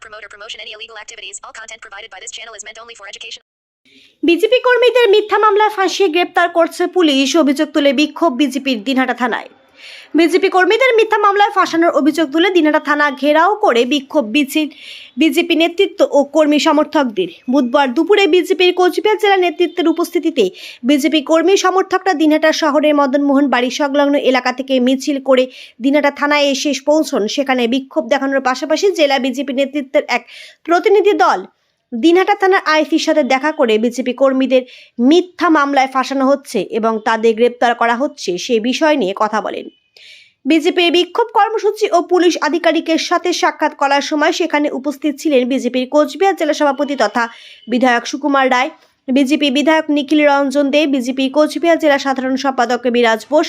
promote or promotion any illegal activities. All content provided by this channel is meant only for education. BJP কর্মীদের মিথ্যা মামলায় ফাঁসিয়ে গ্রেপ্তার করছে পুলিশ অভিযোগ তুলে বিক্ষোভ বিজেপির দিনহাটা থানায় বিজেপি কর্মীদের মিথ্যা মামলায় ফাঁসানোর অভিযোগ তুলে দিনহাটা থানা ঘেরাও করে বিক্ষোভ মিছিল। বিজেপি নেতৃত্ব ও কর্মী সমর্থকদের। বুধবার দুপুরে বিজেপির কোচবিহার জেলা নেতৃত্বের উপস্থিতিতে বিজেপি কর্মী সমর্থকরা দিনহাটা শহরের মদনমোহন বাড়ি সংলগ্ন এলাকা থেকে মিছিল করে দিনহাটা থানায় এসে পৌঁছন। সেখানে বিক্ষোভ দেখানোর পাশাপাশি জেলা বিজেপি নেতৃত্বের এক প্রতিনিধি দল দিনহাটা থানার আইসির সাথে দেখা করে বিজেপি কর্মীদের মিথ্যা মামলায় ফাঁসানো হচ্ছে এবং তাদের গ্রেপ্তার করা হচ্ছে। সে বিষয় নিয়ে কথা বলেন। বিজেপির বিক্ষোভ কর্মসূচি ও পুলিশ আধিকারিকের সাথে সাক্ষাৎ করার সময় সেখানে উপস্থিত ছিলেন বিজেপির কোচবিহার জেলা সভাপতি তথা বিধায়ক সুকুমার রায়। বিজেপি বিধায়ক নিখিল রঞ্জন দে, বিজেপির কোচবিহার জেলা সাধারণ সম্পাদক বিরাজ বোস,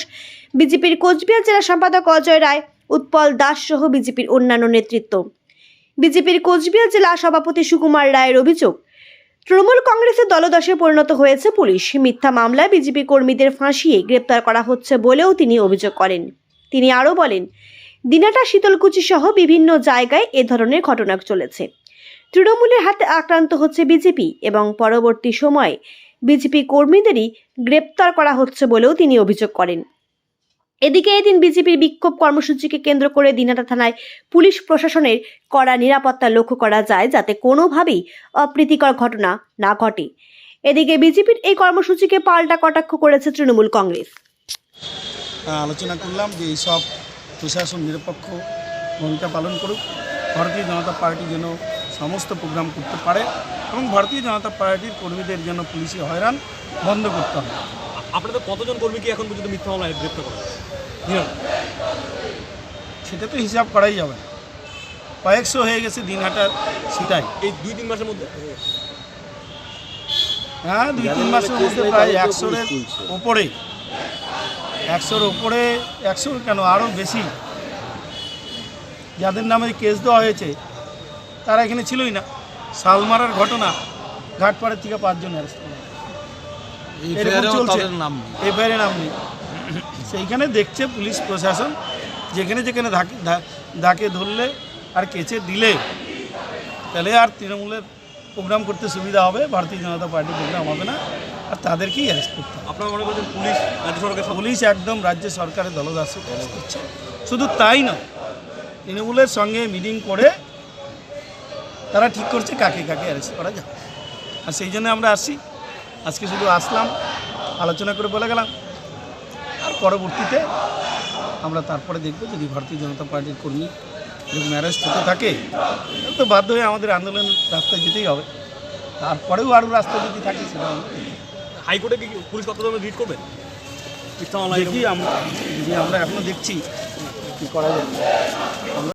বিজেপির কোচবিহার জেলা সম্পাদক অজয় রায়, উৎপল দাস সহ বিজেপির অন্যান্য নেতৃত্ব। বিজেপির কোচবিহার জেলা সভাপতি সুকুমার রায়ের অভিযোগ, তৃণমূল কংগ্রেসের দলদশে পরিণত হয়েছে পুলিশ। মিথ্যা মামলায় বিজেপি কর্মীদের ফাঁসিয়ে গ্রেপ্তার করা হচ্ছে বলেও তিনি অভিযোগ করেন। তিনি আরও বলেন, দিনাটা শীতলকুচি সহ বিভিন্ন জায়গায় এ ধরনের ঘটনা চলেছে। তৃণমূলের হাতে আক্রান্ত হচ্ছে বিজেপি এবং পরবর্তী সময়ে বিজেপি কর্মীদেরই গ্রেপ্তার করা হচ্ছে বলেও তিনি অভিযোগ করেন। এদিকে এদিন বিজেপির বিক্ষোভ কর্মসূচিকে কেন্দ্র করে দিনাটা থানায় পুলিশ প্রশাসনের কড়া নিরাপত্তা লক্ষ্য করা যায় যাতে কোনোভাবেই অপ্রীতিকর ঘটনা না ঘটে। এদিকে বিজেপির এই কর্মসূচিকে পাল্টা কটাক্ষ করেছে তৃণমূল কংগ্রেস। আলোচনা করলাম যে এইসব প্রশাসন নিরপেক্ষ ভূমিকা পালন করুক। ভারতীয় জনতা পার্টি যেন সমস্ত প্রোগ্রাম করতে পারে এবং ভারতীয় জনতা পার্টির কর্মীদের যেন পুলিশি হয়রান বন্ধ করতে হবে। আপনাদের কতজন কর্মীকে এখন পর্যন্ত মিথ্যা মামলায় গ্রেপ্তার করা। সেটা তো হিসাব করাই যাবে। কয়েকশো হয়ে গেছে দিন দিনহাটার সেটাই। এই দুই তিন মাসের মধ্যে? হ্যাঁ দুই তিন মাসের মধ্যে প্রায় একশোর ওপরে। একশোর ওপরে একশো কেন? আরও বেশি। যাদের নামে কেস দেওয়া হয়েছে তারা এখানে ছিলই না। সালমারার ঘটনা ঘাটপাড়ের থেকে পাঁচজন অ্যারেস্ট। চলছে। এফআইআর নাম নেই। সেইখানে দেখছে পুলিশ প্রশাসন যেখানে যেখানে ধাকে ধাকে ধরলে আর কেচে দিলে তাহলে আর তৃণমূলের প্রোগ্রাম করতে সুবিধা হবে ভারতীয় জনতা পার্টি প্রোগ্রাম হবে না। আর তাদেরকেই অ্যারেস্ট করতে আপনারা মনে করছেন পুলিশ রাজ্য সরকার পুলিশ একদম রাজ্য সরকারের দলদাস করছে। শুধু তাই নয় তৃণমূলের সঙ্গে মিটিং করে তারা ঠিক করছে কাকে কাকে অ্যারেস্ট করা যায় আর সেই জন্য আমরা আসছি আজকে শুধু আসলাম আলোচনা করে বলে গেলাম। আর পরবর্তীতে আমরা তারপরে দেখব যদি ভারতীয় জনতা পার্টির কর্মী এরকম অ্যারেস্ট হতে থাকে তো বাধ্য হয়ে আমাদের আন্দোলন রাস্তায় যেতেই হবে। তারপরেও আরও রাস্তা যদি থাকে সেটা। হাইকোর্টে কি পুলিশ কত ধরনের রিট করবে? মিথ্যা মামলায় দেখি আমরা আমরা এখনও দেখছি কি করা যায়।